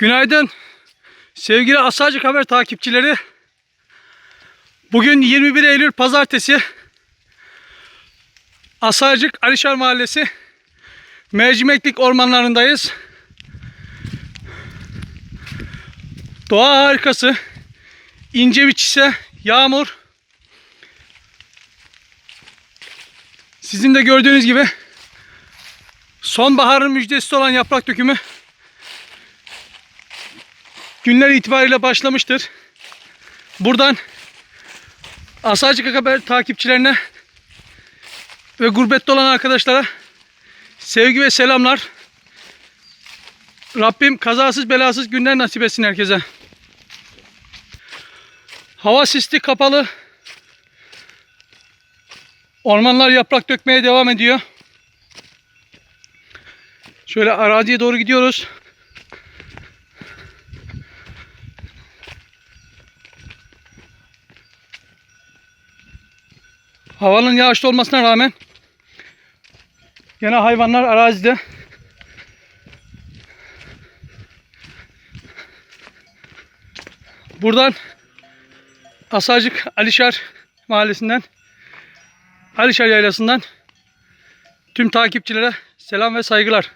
Günaydın sevgili Asacık Haber takipçileri. Bugün 21 Eylül Pazartesi. Asacık Alişar Mahallesi Mercimeklik ormanlarındayız. Doğa harikası. İnceviç ise yağmur. Sizin de gördüğünüz gibi sonbaharın müjdesi olan yaprak dökümü günler itibariyle başlamıştır. Buradan Asacık Haber takipçilerine ve gurbette olan arkadaşlara sevgi ve selamlar. Rabbim kazasız belasız günler nasip etsin herkese. Hava sisli kapalı. Ormanlar yaprak dökmeye devam ediyor. Şöyle araziye doğru gidiyoruz. Havanın yağışlı olmasına rağmen gene hayvanlar arazide. Buradan Asacık Alişar mahallesinden Alişar Yaylası'ndan tüm takipçilere selam ve saygılar.